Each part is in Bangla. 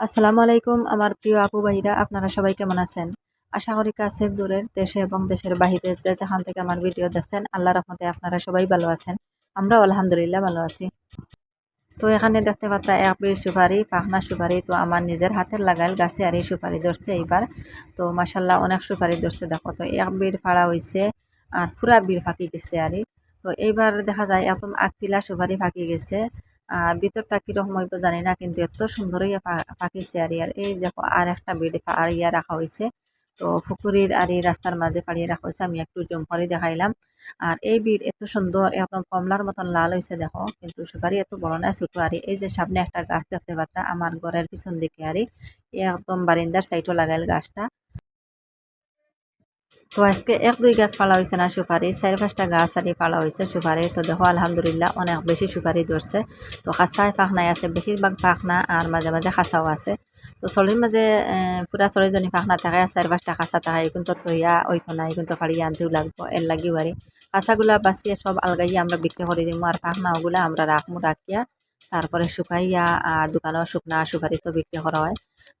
আসসালামু আলাইকুম, আমার প্রিয় আপু ভাইরা, আপনারা সবাই কেমন আছেন? আশা করি কাছের দূরের দেশে এবং দেশের বাহিরে যে যেখান থেকে আমার ভিডিও দেখছেন আল্লাহ রহমতে আপনারা সবাই ভালো আছেন। আমরাও আলহামদুলিল্লাহ ভালো আছি। তো এখানে দেখতে পাত্রা, এক বীর সুপারি, পাখনা সুপারি, তো আমার নিজের হাতের লাগাইল গাছে আর এই সুপারি ধরছে এইবার। তো মাসাল্লাহ অনেক সুপারি ধরছে, দেখো তো, এক বীর ফাড়া হয়েছে আর পুরা বীর ফাঁকি গেছে আর তো এইবার দেখা যায় একদম আকতিলা সুপারি ফাঁকি গেছে। আর ভিতরটা কীরকম হইব জানি না কিন্তু এত সুন্দর ইয়া পাকিছে আর ইয়ার এই দেখো, আর একটা বেড আর ইয়া রাখা হয়েছে তো ফুকুরির আর এই রাস্তার মাঝে পাড়িয়ে রাখা হয়েছে আমি একটু জম করে দেখাইলাম। আর এই বিড় এত সুন্দর, একদম কমলার মতন লাল হয়েছে দেখো, কিন্তু সুপারি এত বড় না, ছোট আর এই যে সামনে একটা গাছ দেখতে পাত্রা আমার ঘরের পিছন দিকে আর একদম বারিন্দার সাইডও লাগাইল গাছটা। তো আজকে এক, দুই গাছ পালা হয়েছে না সুপারি, চারি, পাঁচটা গাছ আনি পালা হয়েছে সুপারি। তো দেখো, আলহামদুলিল্লাহ অনেক বেশি সুপারি ধরছে। তো খাঁচায় পাখনাই আছে, বেশিরভাগ পাখনা আর মাঝে মাঝে খাঁচাও আছে। তো চলির মাঝে পুরা চল্লিশজনী পাখনা থাকে চারি, পাঁচটা খাঁচা থাকে এখন তো তৈয়া ওইতো না এখন তো ফাড়িয়ে আনতেও লাগবো, এর লাগিও আরি খাঁচাগুলা বাঁচিয়ে সব আলগাইয়া আমরা বিক্রি করে দিব আর পাখনা ওগুলা আমরা রাখব রাখিয়া তারপরে শুকাইয়া আর দোকানেও শুকনা সুপারি তো বিক্রি করা হয়।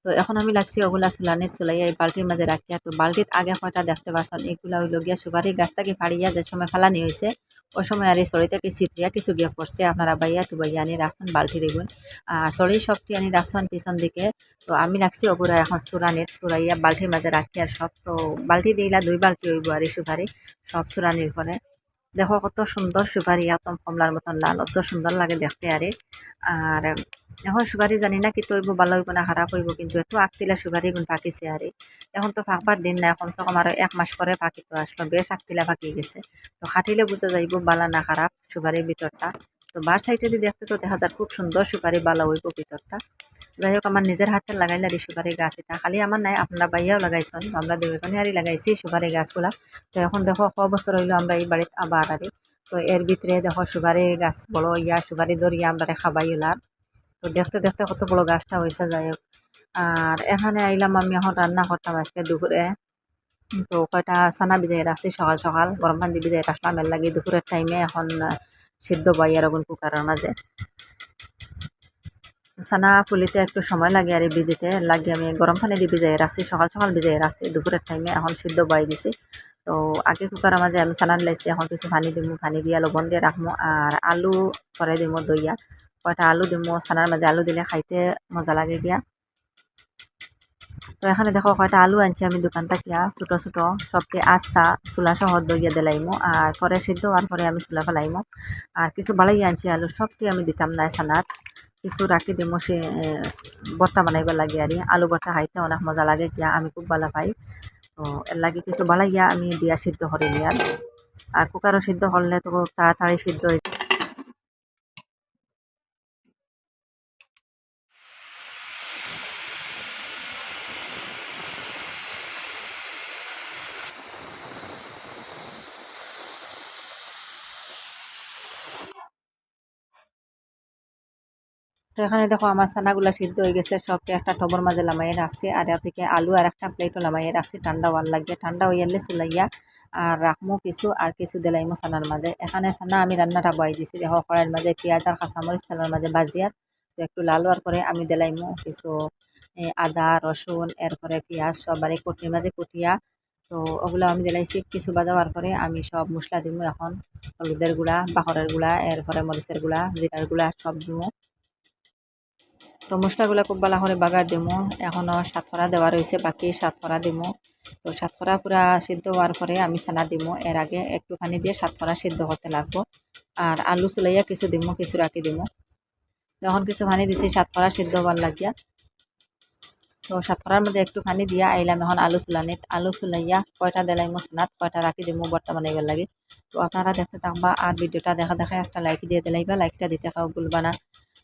তো এখন আমি লাগছি ওগুলা চুলানিত চুলাইয়া এই বালতির মাঝে রাখিয়া। তো বালতিত আগে কয়টা দেখতে পারছেন এগুলা হইল গিয়া সুপারি গাছ গাছটাকে ফাড়িয়া যে সময় ফেলানি হয়েছে ওই সময় আর এই সড়ি থেকে চিত্রিয়া কিছু গিয়া পড়ছে। আপনারা বাইয়া তো বাইয়া আনি রাখছেন বালতি দেখুন। আর সড়ি সবটি আনি রাখছেন পিছন দিকে। তো আমি রাখছি ওগুলা এখন চুরানিত চুরাইয়া বালতির মাঝে রাখি আর সব তো বালতি দিলা, দুই বালতি হইব আর এই সুপারি, সব চুরানির পরে দেখো কত সুন্দর সুপারি একদম কমলার মতন লাল অত সুন্দর লাগে দেখতে আরে। আর এখন সুপারি জানি না কি তৈব ভালো হইব না খারাপ হইব, কিন্তু এত আকতিলা সুপারি গুণ পাকিছে আরে। এখন তো ফাঁকবার দিন না, এখন সব আমার এক মাস পরে পাকি তো আসলো, বেশ আকতিলা পাকি গেছে। তো খাটিলে বোঝা যাইব বালা না খারাপ সুপারির ভিতরটা। তো বার সাইডে যদি দেখতে তো দেখা যায় খুব সুন্দর সুপারি বালা হইব ভিতরটা। যাই হোক আমার নিজের হাতে লাগাইলে আর সুপারি গাছ এটা। খালি আমার নাই আপনারা বাইয়াও লাগাইছেন আমরা দুজনে আরই লাগাইছি সুপারি গাছগুলা তো এখন দেখো ক বছর হইল আমরা এই বাড়িতে আবার আরে তো এর ভিতরে দেখো সুপারি গাছ বড় ইয়া সুপারি দরিয়া আমরা খাবাই ওলার তো দেখতে দেখতে কত বড় গাছটা হয়েছে যাই হোক। আর এখানে আইলাম আমি এখন রান্না করতাম আজকে দুপুরে তো কয়টা সানা ভিজাই রাখছি সকাল সকাল। গরম পানি ভিজাই রাখলাম এর লাগে দুপুরের টাইমে এখন সিদ্ধ বাই আর কুকারের মাঝে সানা ফুলিতে একটু সময় লাগে আর ভিজিতে, লাগে আমি গরম পানি দিয়ে ভিজাই রাখছি, সকাল সকাল ভিজাই রাখছি, দুপুরের টাইমে এখন সিদ্ধ বাই দিছি। তো আগে কুকারের মাঝে আমি সানা লাইছি এখন কিছু পানি দিমু পানি দিয়া লবণ দিয়ে রাখব আর আলু করে দিমু দইয়া। কয়টা আলু দিমু, সানার মাঝে আলু দিলে খাইতে মজা লাগে গিয়া। তো এখানে দেখো কয়টা আলু আনছি আমি, দোকান থাকিয়া, ছোটো ছোটো, সবকে আস্তা, চুলা সহ দইয়া দিলাইমো আর পরে সিদ্ধ হওয়ার পরে আমি চুলা ফেলাইমো। আর কিছু বালাই আনছি আলু, সবটি আমি দিতাম না সানার। কিছু রাখি দিই সে বর্তা বানাইবার লাগে আর আলু বর্তা খাইতে অনেক মজা লাগে, গিয়া আমি খুব ভালো পাই। তো এর লাগে কিছু গিয়া আমি দিয়া সিদ্ধ করে আর। আর কুকারও সিদ্ধ করলে তো তাড়াতাড়ি সিদ্ধ হয়ে তো এখানে দেখো আমার ছানাগুলো সিদ্ধ হয়ে গেছে সবটি একটা টবর মাঝে লামাইয়ে রাখছি, আর থেকে আলু আর একটা প্লেটও লামাইয়ে রাখছি, ঠান্ডা ওয়ার লাগিয়ে ঠান্ডা হয়ে গেলে চুলাইয়া আর রাখমু কিছু, আর কিছু দিলাইমু ছানার মাঝে। এখানে ছানা আমি রান্নাটা বয়াই দিছি, দেখো কড়াইয়ের মাঝে পেঁয়াজ আর কাঁচামরিচ, তেলের মাঝে বাজিয়ার তো একটু লাল হওয়ার পরে আমি দিলাইমু কিছু আদা, রসুন, এরপরে পেঁয়াজ সবারই কুটির মাঝে কুটিয়া। তো ওগুলো আমি দিলাইছি, কিছু বাজাবার পরে আমি সব মশলা দিমু এখন, হলুদের গুঁড়া, বাহরের গুঁড়া, এরপরে মরিচের গুঁড়া, জিরার গুঁড়া সব দিমু। তো মশলাগুলো খুব ভালো করে বাগার দিমু। এখনও সাতফরা দেওয়া রয়েছে বাকি সাতফরা দিমু। তো সাতফরা পুরা সিদ্ধ হওয়ার পরে আমি সানা দিমু। এর আগে একটু পানি দিয়ে সাতফরা সিদ্ধ করতে লাগবো। আর আলু চুলাইয়া কিছু দিমু, কিছু রাখি দিমু। যখন কিছু পানি দিছি সাতফরা সিদ্ধ হবার লাগিয়া। তো সাতফরার মধ্যে একটু পানি দিয়া আইলাম এখন আলু চুলানিত। আলু চুলাইয়া কয়টা দিলাইমু সানাত কয়টা রাখি দিমু বর্তমানে এবার লাগে। তো আপনারা দেখতে থাকবা, আর ভিডিওটা দেখা দেখা একটা লাইক দিয়ে দিলাইবা। লাইকটা দিতে খাও ভুলবা না।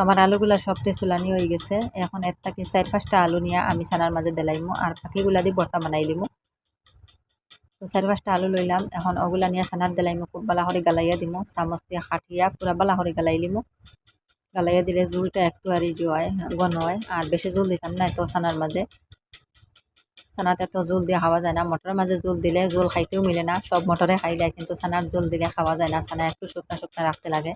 আমার আলুগুলা সবটে চুলানি হয়ে গেছে, এখন এর থেকে চার পাঁচটা আলু নিয়ে আমি সানার মাঝে দিলাইমু আর বাকিগুলা দিয়ে ভর্তা বানাই লিমু। তো চারি পাঁচটা আলু লইলাম, এখন ওগুলা নিয়ে সানার দিলাইমু, খুব বালা করে গালাইয়া দিমু, চামচ দিয়ে খাটিয়া পুরা বালা গালাই লিমু। গালাইয়া দিলে জুলটা একটু আর ইজু হয় ঘন হয়, আর বেশি জল দিতাম না তো সানার মাঝে। সানাতে তো জল দিয়ে খাওয়া যায় না, মটরের মাঝে জল দিলে জল খাইতেও মিলে না, সব মটরে খাইলে কিন্তু সানার জল দিলে খাওয়া যায় না সানা একটু শুকনা শুকনা রাখতে লাগে।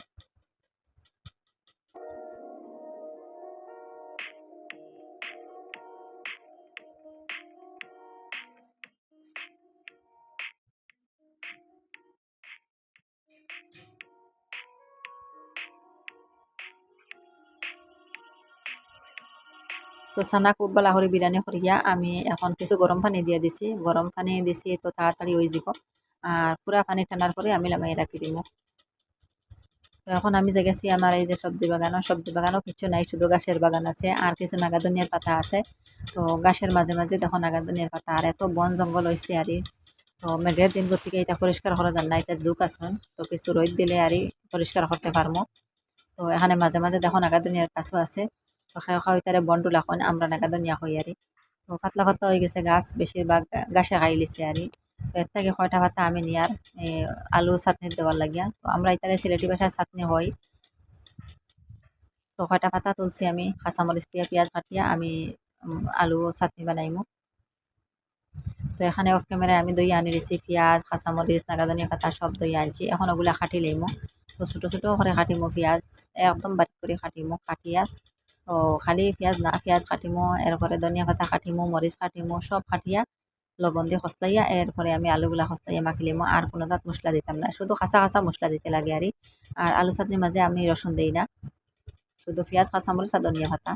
তো সানা খুব বেলা করে বিরিয়ানি করিয়া আমি এখন কিছু গরম পানি দিয়ে দিছি। গরম পানি দিছি তো তাড়াতাড়ি হয়ে যাব। আর পুরা পানি ঠান্ডার করে আমি লামাই রাখি দিব তো এখন আমি যে গেছি আমার এই যে সবজি বাগানও সবজি বাগানও কিছু নাই, শুধু গাছের বাগান আছে আর কিছু নাগাদনিয়ার পাতা আছে। তো গাছের মাঝে মাঝে দেখো নাগাদনিয়ার পাতা আর এত বন জঙ্গল হয়েছে আর তো মেঘের দিন থেকে এটা পরিষ্কার করা যান না এটা যুগ আসুন তো কিছু রোদ দিলে আর পরিষ্কার করতে পারব তো এখানে মাঝে মাঝে দেখো নাগাদনিয়ার কাছও আছে। তো খাই খাওয়াই তারে বন্ডু লাখন আমরা নাগাদনিয়া হই আর তো পাতলা পাতলা হয়ে গেছে গাছ বেশিরভাগ গাছে খাই লিছে আর তো এর থেকে কয়টা পাতা আমি নিয়ার আলু চাটনি দেওয়ার লাগিয়া। তো আমরা এটারে সিলেটি ভাষায় চাটনি হয়। তো কয়টা পাতা তুলছি আমি কাঁচামরিচ দিয়া, পেঁয়াজ কাটিয়া আমি আলু চাটনি বানাইমু। তো এখানে অফ ক্যামেরায় আমি দই আনি দিছি, পেঁয়াজ কাঁচামরিচ নাগাদনিয়া পাতা সব দই আনছি। এখন ওগুলা কাটি লইমু তো ছোটো ছোটো করে কাটিমু, পেঁয়াজ, একদম বারিক করে কাটিমু। কাটিয়া তো খালি পেঁয়াজ না, পেঁয়াজ কাটিমু, এরপরে ধনিয়া পাতা কাটিমু, মরিচ কাটিমু, সব কাটিয়া লবণ দিয়ে খসলাইয়া এরপরে আমি আলুগুলা খসলাইয়া মাখিলিমু, আর কোনো জাত মশলা দিতাম না, শুধু কাঁচা কাঁচা মশলা দিতে লাগে আর আর আলু চাটনির মাঝে আমি রসুন দিই না, শুধু পেঁয়াজ কাঁচামরিচ আর ধনিয়া পাতা।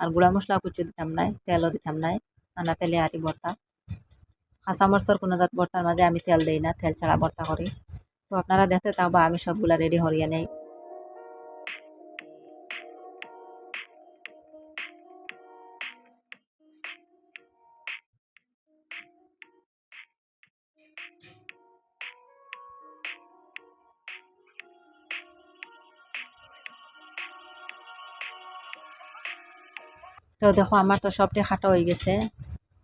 আর গুঁড়া মশলা কুচু দিতাম নাই, তেলও দিতাম নাই, আনা তেলে আরি ভর্তা। কাঁচামরিচর কোনো জাত ভর্তার মাঝে আমি তেল দিই না, তেল ছাড়া ভর্তা করি। তো আপনারা দেখতে থাকবা আমি সবগুলা রেডি হরিয়ে নেই। তো দেখো আমার তো সবটি খাটো হয়ে গেছে।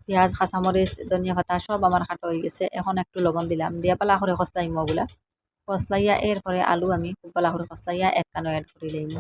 পেঁয়াজ কাঁচামরিচ ধনিয়া পাতা সব আমার খাটো হয়ে গেছে। এখন একটু লবণ দিলাম। দিয়া পালা করে কষলাইম ওগুলা কষলাইয়া এরপরে আলু আমি খুব পালা করে কষলাইয়া এক কানো অ্যাড করে লইম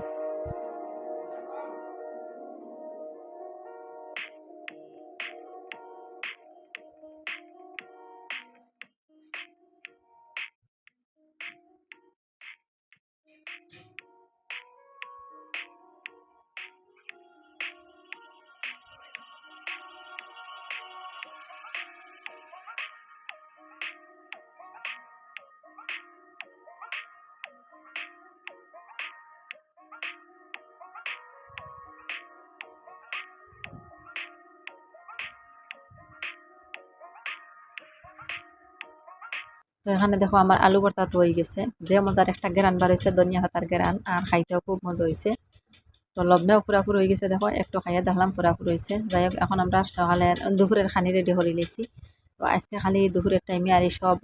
তো এখানে দেখো আমার আলু ভর্তা তো হয়ে গেছে। যে মজার একটা গেরান বার হয়েছে ধনিয়া পাতার গেরান, আর খাইতেও খুব মজা হয়েছে তো লবনেও ফুরাফুর হয়ে গেছে দেখো, একটু খাইয়া দেখলাম ফুরাফুর হয়েছে যাই হোক, এখন আমরা সকালের দুপুরের খানি রেডি করে নিয়েছি তো আজকে খালি দুপুরের টাইমে আর সব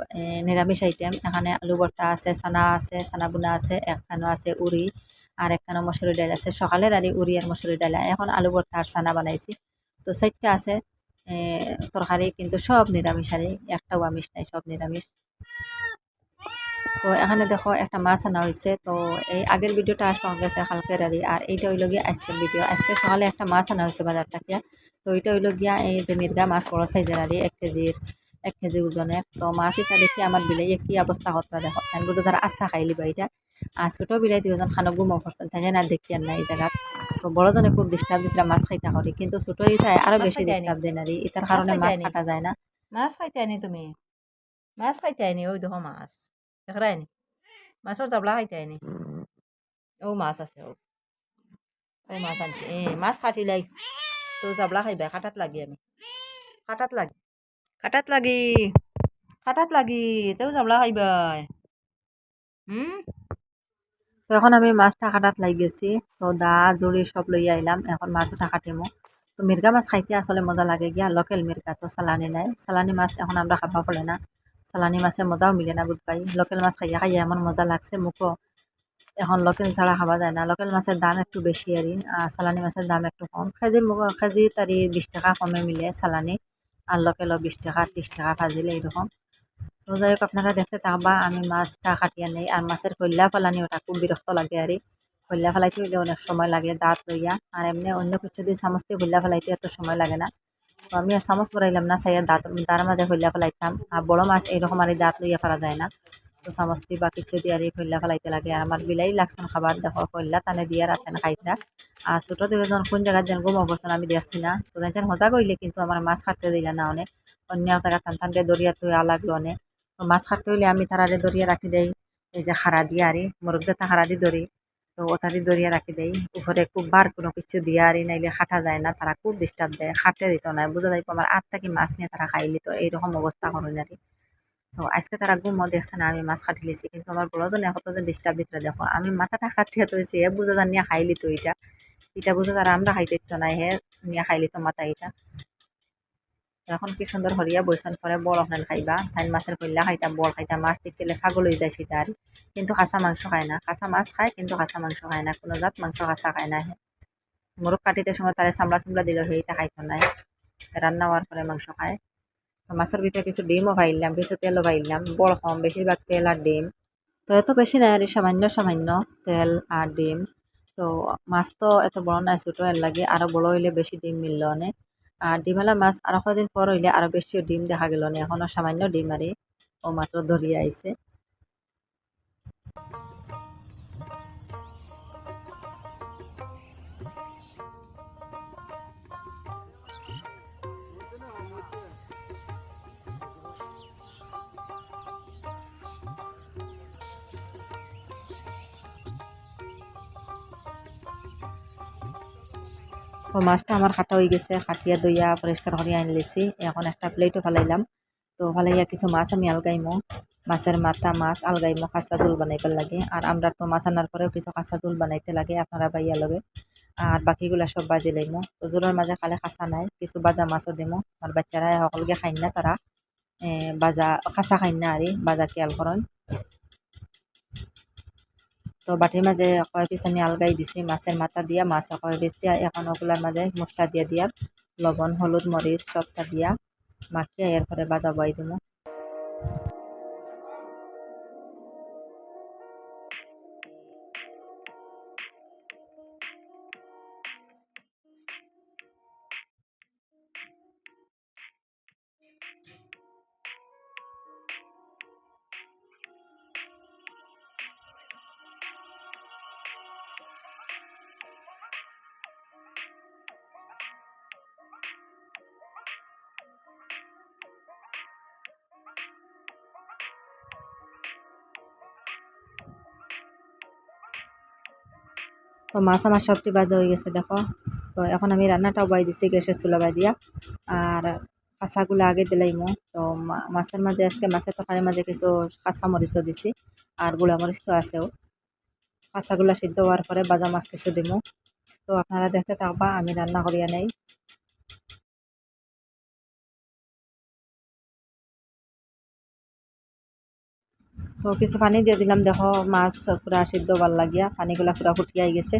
নিরামিষ আইটেম এখানে আলু ভর্তা আছে সানা আছে সানা বুনা আছে একখানো আছে উড়ি, আর একখানো মসুরি ডাল আছে। সকালের আর উড়ি আর মসুরি ডাল। এখন আলু ভর্তা আর সানা বানাইছি। তো সাইডটা আছে। তরকারি কিন্তু সব নিরামিষ, আর একটাও আমিষ নাই, সব নিরামিষ। তো এখানে দেখো একটা মাছ আনা হয়েছে তো এই আগের ভিডিওটা আসলে গেছে কালকের আরি আর এইটা হইল গিয়া আজকের ভিডিও। আজকে সকালে একটা মাছ আনা হয়েছে বাজার থেকে তো এটা হইল গিয়া এই যে মির্গা মাছ, বড় সাইজের আরি এক কেজির, এক কেজি ওজনের। তো মাছ এটা দেখি আমার বিলাই কি অবস্থা হতা দেখো। তাই বুঝে তারা আস্থা খাইলি বা এটা আর ছোটো বিলাই দুজন খানো গুমো করছেন তাই না দেখি আর না এই জায়গাত। তো বড়জনে খুব ডিস্টার্ব দিতে মাছ খাইতে করি। কিন্তু ছোটো ইটাই আরও বেশি ডিস্টার্ব দেয় নারী এটার কারণে মাছ কাটা যায় না। মাছ খাইতে আনি তুমি? মাছ খাইতে আনি? ওই দেখো মাছ। দেখরাই নি মাছৰ জাবলা খাইতে আনি। ও মাছ আছে ও ওই মাছ আনছি। এ মাছ কাটিলাই তো জাবলা খাইবা? কাটাত লাগি আমি। কাটাত লাগি। কাটাত লাগি। কাটাত লাগি। তেও জাবলা খাইবাই। হুম তো এখন আমি মাছটা কাটাত লাগি গেছি। তো দা জুড়ি সব লই আইলাম এখন মাছটা কাটিমো তো মির্গা মাছ খাইতে আসলে মজা লাগে গিয়া লোকেল মির্গা তো সালানি নাই। সালানি মাছ এখন আমরা খাবা পড়ে না। সালানি মাছে মজাও মিলে না বুধ পাই। লোকেল মাছ খাইয়া খাইয়া এমন মজা লাগছে মুখও এখন লোকেল ছাড়া খাওয়া যায় না। লোকেল মাছের দাম একটু বেশি আর আর সালানি মাছের দাম একটু কম। কেজির মুখ কেজি তারি বিশ টাকা কমে মিলে সালানি আর লোকেলও বিশ টাকা ত্রিশ টাকা ফাজিল এইরকম। তো যাই হোক, আপনারা দেখতে থাকবা, আমি মাছটা কাটিয়ে নেই। আর মাছের কল্যা ফেলানি ওটা খুব বিরক্ত লাগে আর। কল্যা ফেলাইতে হইলে অনেক সময় লাগে দাঁত লইয়া। আর এমনি অন্য কিছু দিয়ে চামচ দিয়ে কল্যা ফেলাইতে এত সময় লাগে না। তো আমি আর চামচ বড়াইলাম না সাইয়ার দাঁত, তার মাঝে কল্যা ফেলাইতাম। আর বড় মাছ এইরকম আর দাঁত লইয়া ফেলা যায় না। তো দিয়ে বা কিছু দিয়ে আর কল্যা ফেলাইতে লাগে। আর আমার বিলাই লাগছেন খাবার, দেখো কল্যা টানে দিয়ে রাতেন খাইতা আর ছোটো যখন কোন জায়গায় যেন ঘুম অবস্থান আমি দেখছি না। তো তাই মজা করলে কিন্তু আমার মাছ কাটতে দিলে না অনেক অন্য টাকা টান টানটে দরিয়া তুই লাগল অনেক তো মাছ কাটতে হইলে আমি তারারে দরিয়া রাখি দেই। এই যে খাড়া দিয়ে আরি মোরগ যাতে খাড়া দিয়ে ধরি, তো ওটারি দরিয়া রাখি দেই। উপরে খুব বার কোনো কিছু দিয়ে আরি, নাইলে খাটা যায় না, তারা খুব ডিস্টার্ব দেয়, খাটতে দিত না। বোঝা যাইব আমার আট থাকি মাছ নিয়ে তারা খাইলি তো, এইরকম অবস্থা করুন আর। তো আজকে তারা ঘুমও দেখছে না, আমি মাছ কাটি লিছি, কিন্তু আমার বড়জনে যে ডিস্টার্ব দিতে দেখো। আমি মাথাটা কাটিয়ে তৈছি হে বুঝা যান নিয়ে খাইলি তো এটা এটা বুঝা তারা আমরা খাইতে নাই, হে নিয়ে খাইলি তো মাথা এটা এখন কি সুন্দর হরিয়া বৈশন পরে বল ওখানে খাইবা। তাই মাছের কইলা খাইতা বল খাইতা মাছ দেখলে ফাগল হয়ে সেটা আর। কিন্তু কাঁচা মাংস খায় না। কাঁচা মাছ খায় কিন্তু কাঁচা মাংস খায় না। কোনো জাত মাংস কাঁচা খায় না। মোরগ কাটিতে সময় তারে চামড়া চামড়া দিল সেইটা খাইতো নাই রান্না হওয়ার পরে মাংস খায়। তো মাছের ভিতরে কিছু ডিমও ভাইলাম, কিছু তেলও ভাইলাম। বড় কম, বেশিরভাগ তেল আর ডিম। তো এত বেশি নাই আর সামান্য সামান্য তেল আর ডিম। তো মাছ তো এত বড় নাই, ছোটো এর লাগে। আরও বড় হইলে বেশি ডিম মিলল অনেক। আর ডিমালা মাছ আরও কদিন পর হইলে আরও বেশি ডিম দেখা গেল না, এখনও সামান্য ডিম আরে ও মাত্র ধরিয়ে আইছে। তো মাছটা আমার কাটা হয়ে গেছে, কাটিয়া দইয়া পরিষ্কার করে আইন লেছি। এখন একটা প্লেটও ফালাইলাম। তো ফালাইয়া কিছু মাছ আমি আলগাইমো। মাছের মাথা, মাছ আলগাইমো, কাঁচা জোল বানাইবার লাগে। আর আমরা তো মাছ আনার পরেও কিছু কাঁচা জোল বানাইতে লাগে আপনারা বাইয়া লগে। আর বাকিগুলা সব বাজি লাইমো। তো জোলের মাঝে খালে কাঁচা নাই, কিছু বাজা মাছও দিমো। আর বাচ্চারা সকলকে খাইন না তারা। বাজা, কাঁচা খাইন না আরে বাজা খেয়াল করেন তো বাটির মাঝে কয় পিস আমি আলগাই দিছি মাছের মাথা দিয়া, মাছ কয় পিস দিয়া এখন ওগুলার মাঝে মশলা দিয়া দিয়া, লবণ, হলুদ মরিচ সবটা দিয়া, মাখিয়ে এরপরে বাজা বয় দিব তো মাছ আমার সবটি বাজা হয়ে গেছে, দেখো। তো এখন আমি রান্নাটাও বাই দিছি গ্যাসের চুলা বাই দিয়া। আর কাঁচাগুলো আগে দিলাইমো তো মাছের মাঝে আজকে মাছের তরকারির মাঝে কিছু কাঁচা মরিচও দিছি, আর মরিচ তো আছেও কাঁচাগুলো সিদ্ধ হওয়ার পরে বাজা মাছ কিছু দিমু। তো আপনারা দেখতে থাকবা, আমি রান্না করিয়া নেই। তো কিছু পানি দিয়ে দিলাম। দেখো, মাছ পুরা সিদ্ধ ভালো লাগিয়া, পানিগুলা পুরা ফুটিয়াই গেছে।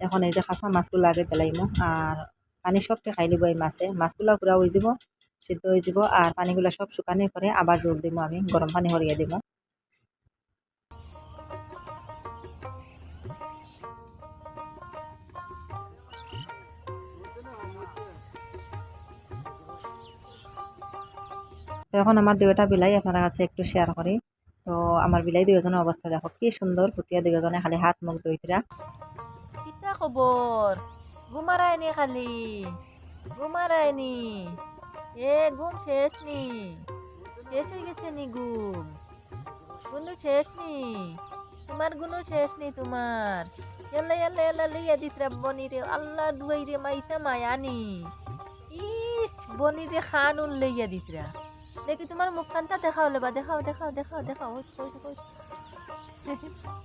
এখন এই যে কাঁচা মাছগুলো আগে দিলাইমো আর পানি সবকে খাই লিব এই মাছে। মাছগুলো পুরা হয়ে যাব, সিদ্ধ হয়ে যাব আর পানিগুলো সব শুকানোর পরে আবার জল দিব আমি গরম পানি হরিয়ে দিব তো এখন আমার দুইটা বিলাই আপনার কাছে একটু শেয়ার করি তো আমার বিলাই দুজনের অবস্থা দেখো কি সুন্দর ফুটিয়া দুজনে খালি হাত মুখ দইতরা কিতা খবর ঘুমারায়নি খালি? ঘুমারায়নি এ, ঘুম শেষ নি? শেষ হয়ে গেছে নি ঘুম? গুনু শেষ নি? তোমার গুনু শেষ নি তোমার এলা এলা এলা লইয়া দিতরা বনি রে আল্লাহ দুয়াই রে মাইতা মায়ানি ইস বনি রে খানুন লইয়া দিতরা দেখি তোমার মুখখানটা দেখাও লেবা, দেখাও দেখাও দেখাও দেখাও। তো।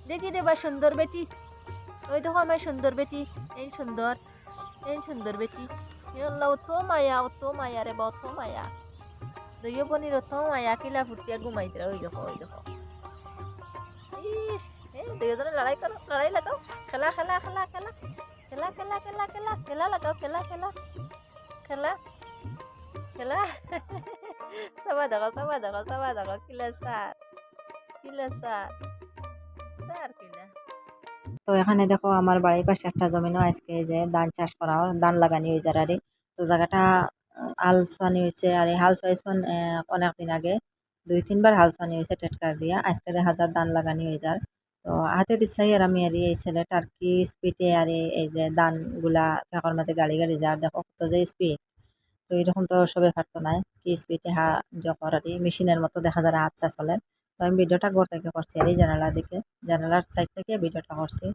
দেখি রে বা সুন্দর বেটি। ওই দেখো আমার সুন্দর বেটি। এই সুন্দর এই সুন্দর বেটি। অত মায়া অত মায়া রে বা, অত মায়া। দইয় পনির, অত মায়া, কিলা ফুটিয়া ঘুমাইতরা ওই দেখো ওই দেখো। ইস, এ দুজনে লড়াই করো, লড়াই লাগাও। খেলা খেলা খেলা খেলা। খেলা খেলা খেলা খেলা খেলা লাগাও, খেলা খেলা। খেলা খেলা। সবাই দেখো সবাই দেখো সবাই দেখো কিলা সার কিলা সার সার কিলা তো এখানে দেখো আমার বাড়ির পাশে একটা জমিনও আজকে যে ধান চাষ করা ধান লাগানি হয়ে যার আরে তো জায়গাটা হাল চানি হয়েছে আর এই হাল চাইছেন অনেক দিন আগে। দুই, তিনবার হাল চানি হয়েছে টেটকার দিয়া, আজকে দেখা যার ধান লাগানি হয়ে যার তো হাতে দিচ্ছাই আর আমি আর এই ছেলেটার কি স্পিডে আর এই- যে ধানগুলা ফেঁকর মাঝে গাড়ি গাড়ি যার দেখো কত যে স্পিড তো এরকম তো সবে পারতো না। কি স্পিডে হা আর মেশিনের মতো দেখা যায় হাতটা চলে। তো আমি ভিডিওটা ঘর থেকে করছি আর এই জানালার দিকে। জানালার সাইড থেকে ভিডিওটা করছি।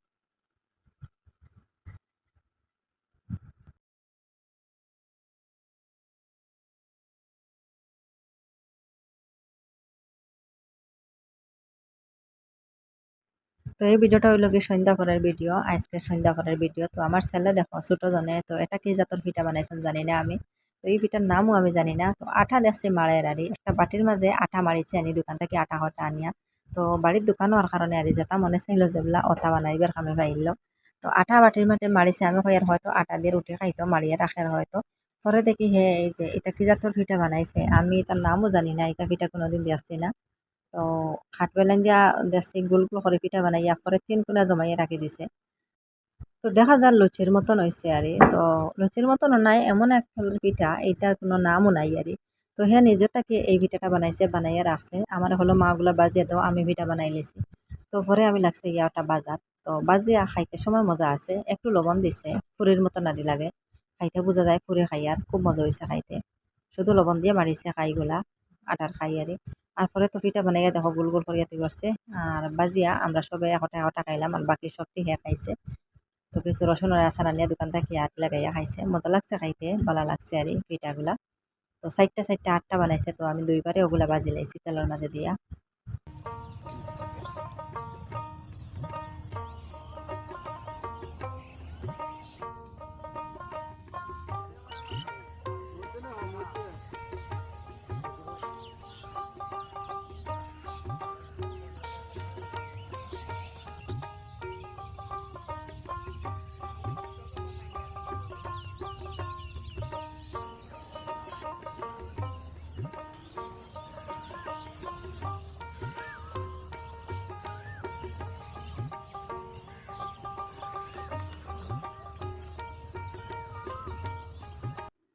তো এই ভিডিওটা হইল কি সন্ধ্যা করার ভিডিও, আজকে সন্ধ্যা করার ভিডিও। তো আমার ছেলে দেখো, ছোট জনে, তো এটা কি জাতর পিঠা বানাইছেন জানি না আমি। তো এই পিঠার নামও আমি জানি না। তো আঠা দেখছি মাড়ের আরি একটা বাটির মাঝে আঠা মারিছে আনি, দোকান থেকে আঠা হটা আনিয়া। তো বাড়ির দোকানও আর কারণে আরি যেটা মনে চাইলো যেগুলা অতা বানাইবার কামে পাইল তো আঠা বাটির মাঝে মারিছে আমি কয়ার হয়তো আটা দিয়ে রুটি খাইতো মারিয়া রাখার হয়তো। পরে দেখি হে, এই যে এটা কি জাতর পিঠা বানাইছে, আমি তার নামও জানি না, এটা পিঠা কোনোদিন দিয়েছি না। তো খাট বেলাইন দিয়া দেখছি গোল গোল করে পিঠা বানাইয়া পরে তিন কোনা জমাইয়া রাখি দিছে। তো দেখা যায় লুচির মতন হয়েছে আরে। তো লুচির মতনও নাই, এমন এক পিঠা, এইটার কোনো নামও নাই আরে। তো হ্যাঁ নিজে তাকে এই পিঠাটা বানাইছে বানাইয়া রাখছে আমার হলো মাগুলা বাজিয়ে দাও, আমি পিঠা বানাই লেছি। তো পরে আমি লাগছে ইয়াটা বাজার। তো বাজিয়া খাইতে সময় মজা আছে, একটু লবণ দিছে ফুরির মতো নাড়ি লাগে। খাইতে বোঝা যায় ফুরি খাই আর খুব মজা হয়েছে খাইতে। শুধু লবণ দিয়ে মারিছে খাইগুলা, আটার খাই আরে। আর পরে তো পিঠা বানাইয়া দেখো, গোল গোল করিয়া করছে আর বাজিয়া আমরা সবাই একটা একটা খাইলাম, আর বাকি সবটি হে খাইছে। তো কিছু রসুনের আচার আনিয়া দোকান থেকে আট লাগাইয়া খাইছে? মতো লাগছে খাইতে, ভালো লাগছে আর পিঠাগুলা। তো চারটা চারটা আটটা বানাইছে, তো আমি দুইবারে ওগুলা বাজি লাইছি তেলের মাঝে দিয়া।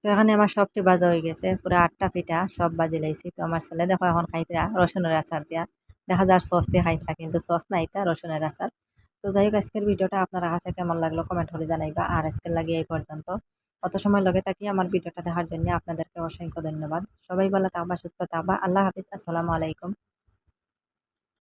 তো এখানে আমার সবটি বাজা হয়ে গেছে, পুরো আটটা পিঠা সব বাজে লাইছি। তো আমার ছেলে দেখো এখন খাইতরা রসুনের আচার দিয়া। দেখা যার সস দিয়ে খাইতরা কিন্তু সস নাই তা রসুনের আচার। তো যাই হোক, আজকের ভিডিওটা আপনার কাছে কেমন লাগল কমেন্ট করে জানাইবা। আর আজকের লাগে এই পর্যন্ত। অত সময় লগে থাকি আমার ভিডিওটা দেখার জন্য আপনাদেরকে অসংখ্য ধন্যবাদ। সবাই ভালো থাকবা, সুস্থ থাকবা। আল্লাহ হাফিজ। আসসালামু আলাইকুম।